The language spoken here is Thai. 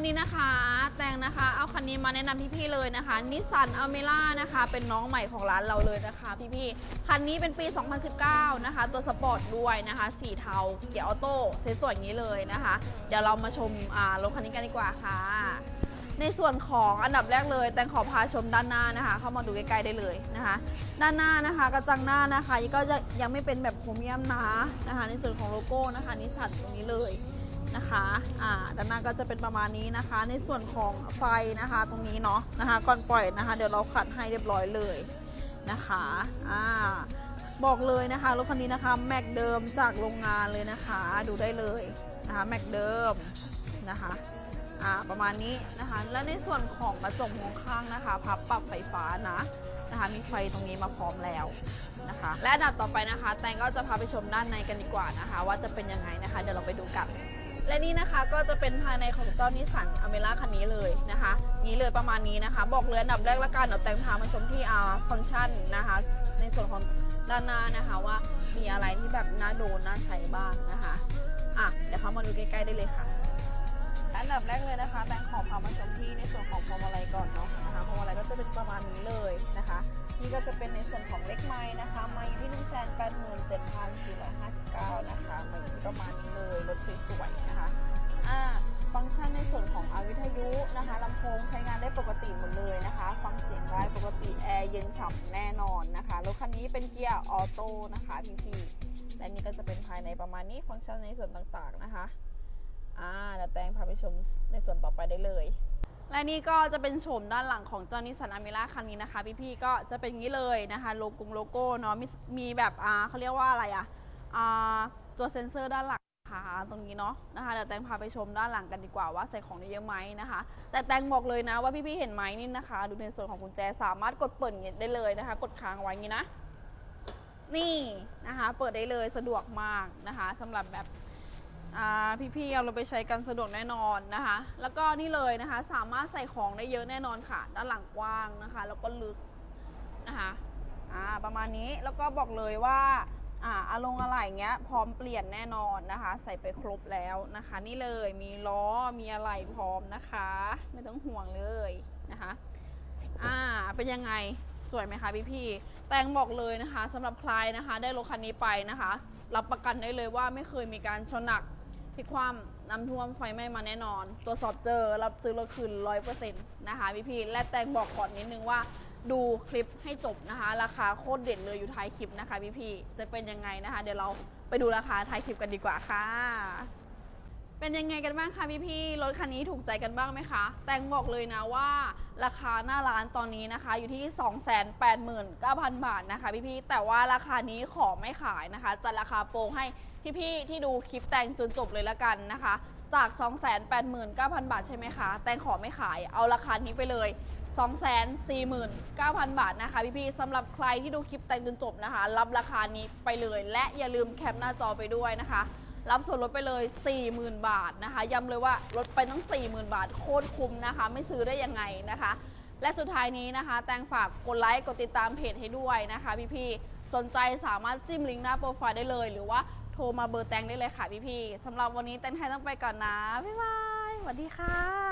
วันนี้นะคะ แตงนะคะ เอาคันนี้มาแนะนำพี่ๆเลยนะคะนิสสันอเมร่านะคะ เป็นน้องใหม่ของร้านเราเลยนะคะพี่ๆคันนี้เป็นปี 2019 นะคะ ตัวสปอร์ตด้วยนะคะ สีเทาเกียร์ออโต้สวยๆอย่างนี้เลยนะคะ เดี๋ยวเรามาชมรถคันนี้กันดีกว่าค่ะ ในส่วนของอันดับแรกเลย แตงขอพาชมด้านหน้านะคะ เข้ามาดูใกล้ๆได้เลยนะคะ ด้านหน้านะคะกระจังหน้านะคะก็จะยังไม่เป็นแบบโครเมียมนะนะคะ ในส่วนของโลโก้นะคะนิสสันตรงนี้เลย นะคะอ่าด้านหน้าก็จะเป็นประมาณนี้นะคะ ในส่วนของไฟนะคะ ตรงนี้เนาะนะคะ ก่อนปล่อยนะคะ เดี๋ยวเราขัดให้เรียบร้อยเลยนะคะอ่าบอกเลยนะคะรถคันนี้นะคะแม็กเดิมจากโรงงานเลยนะคะ ดูได้เลยนะคะแม็กเดิมนะคะอ่าประมาณนี้นะคะ และในส่วนของกระจกมองข้างนะคะพับปรับไฟฟ้านะนะคะ มีไฟตรงนี้มาพร้อมแล้วนะคะ และอันดับต่อไปนะคะ แตงก็จะพาไปชมด้านในกันดีกว่านะคะ ว่าจะเป็นยังไงนะคะ เดี๋ยวเราไปดูกัน และนี่นะคะก็จะเป็นภายในของเจ้านิสสันอเมร่าคันนี้เลยนะคะ นี้เลยประมาณนี้นะคะ บอกเลยอันดับแรกละกันเดี๋ยวแตงพามาชมที่อ่าฟังก์ชันนะคะ ในส่วนของด้านหน้านะคะว่ามีอะไรที่แบบน่าโดนน่าใช้บ้างนะคะอะเดี๋ยวเขามาดูใกล้ๆได้เลยค่ะอันดับแรกเลยนะคะแตงขอพามาชมที่ในส่วนของพวงมาลัยก่อนเนาะนะคะพวงมาลัยก็จะเป็นประมาณนี้เลยนะคะ นี่ก็จะเป็นในส่วนของเล็กไม้นะคะไม้อยู่ที่หนึ่งแสนแปดหมื่นเจ็ดพัน ร์เย็นฉ่ำแน่นอนนะคะรถคันนี้เป็นเกียร์ออโต้นะคะพี่ๆและนี่ก็จะเป็นภายในประมาณนี้ฟังก์ชันในส่วนต่างๆนะคะอ่าเดี๋ยวแตงพาไปชมในส่วนต่อไปได้เลย และนี่ก็จะเป็นโฉมด้านหลังของเจ้านิสันอเมร่าคันนี้นะคะ พี่ๆก็จะเป็นงี้เลยนะคะโลโก้โลโก้เนาะมีมีแบบอ่าเขาเรียกว่าอะไรอะอ่าตัวเซ็นเซอร์ด้านหลัง ค่ะตรงนี้เนาะนะคะเดี๋ยวแตงพาไปชมด้านหลังกันดีกว่าว่าใส่ของได้เยอะไหมนะคะ แต่แตงบอกเลยนะว่าพี่ๆเห็นไหมนี่นะคะ ดูในส่วนของกุญแจสามารถกดเปิดได้เลยนะคะ กดค้างไว้อย่างนี้นะ นี่นะคะ เปิดได้เลยสะดวกมากนะคะสำหรับแบบอ่พี่ๆเอาเราไปใช้กันสะดวกแน่นอนนะคะ แล้วก็นี่เลยนะคะ สามารถใส่ของได้เยอะแน่นอนค่ะ ด้านหลังกว้างนะคะ แล้วก็ลึกนะคะประมาณนี้แล้วก็บอกเลยว่า อ่าอารมณ์อะไรเงี้ย พร้อมเปลี่ยนแน่นอนนะคะ ใส่ไปครบแล้วนะคะ นี่เลยมีล้อมีอะไรพร้อมนะคะ ไม่ต้องห่วงเลยนะคะอ่าเป็นยังไงสวยไหมคะพี่ๆแตงบอกเลยนะคะสำหรับใครนะคะ ได้รถคันนี้ไปนะคะ รับประกันได้เลยว่าไม่เคยมีการชนหนักพลิกความน้ำท่วมไฟไหม้มาแน่นอนตรวจสอบเจอรับซื้อรถคืนร้อยเปอร์เซ็นต์นะคะพี่พี่และแตงบอกก่อนนิดนึงว่า ดูคลิปให้จบนะคะ ราคาโคตรเด็ดเลยอยู่ท้ายคลิปนะคะพี่พี่จะเป็นยังไงนะคะ เดี๋ยวเราไปดูราคาท้ายคลิปกันดีกว่าค่ะ เป็นยังไงกันบ้างคะพี่พี่รถคันนี้ถูกใจกันบ้างไหมคะ แตงบอกเลยนะว่า ราคาหน้าร้านตอนนี้นะคะ อยู่ที่ 289,000 บาทนะคะพี่พี่แต่ว่าราคานี้ขอไม่ขายนะคะจัดราคาโปรงให้พี่ๆที่ดูคลิปแตงจนจบเลยละกันนะคะจาก 289,000 บาทใช่ไหมคะ แตงขอไม่ขาย เอาราคานี้ไปเลย 249,000 บาทนะคะพี่ๆสำหรับใครที่ดูคลิปแต่งจนจบนะคะ รับราคานี้ไปเลย และอย่าลืมแคปหน้าจอไปด้วยนะคะ รับส่วนลดไปเลย 40,000 บาทนะคะย้ำเลยว่าลดไปตั้ง 40,000 บาทโคตรคุ้มนะคะ ไม่ซื้อได้ยังไงนะคะ และสุดท้ายนี้นะคะ แตงฝากกดไลค์กดติดตามเพจให้ด้วยนะคะพี่ๆสนใจสามารถจิ้มลิงก์หน้าโปรไฟล์ได้เลย หรือว่าโทรมาเบอร์แตงได้เลยค่ะพี่ๆสำหรับวันนี้แตงไทยต้องไปก่อนนะบ๊ายบายสวัสดีค่ะ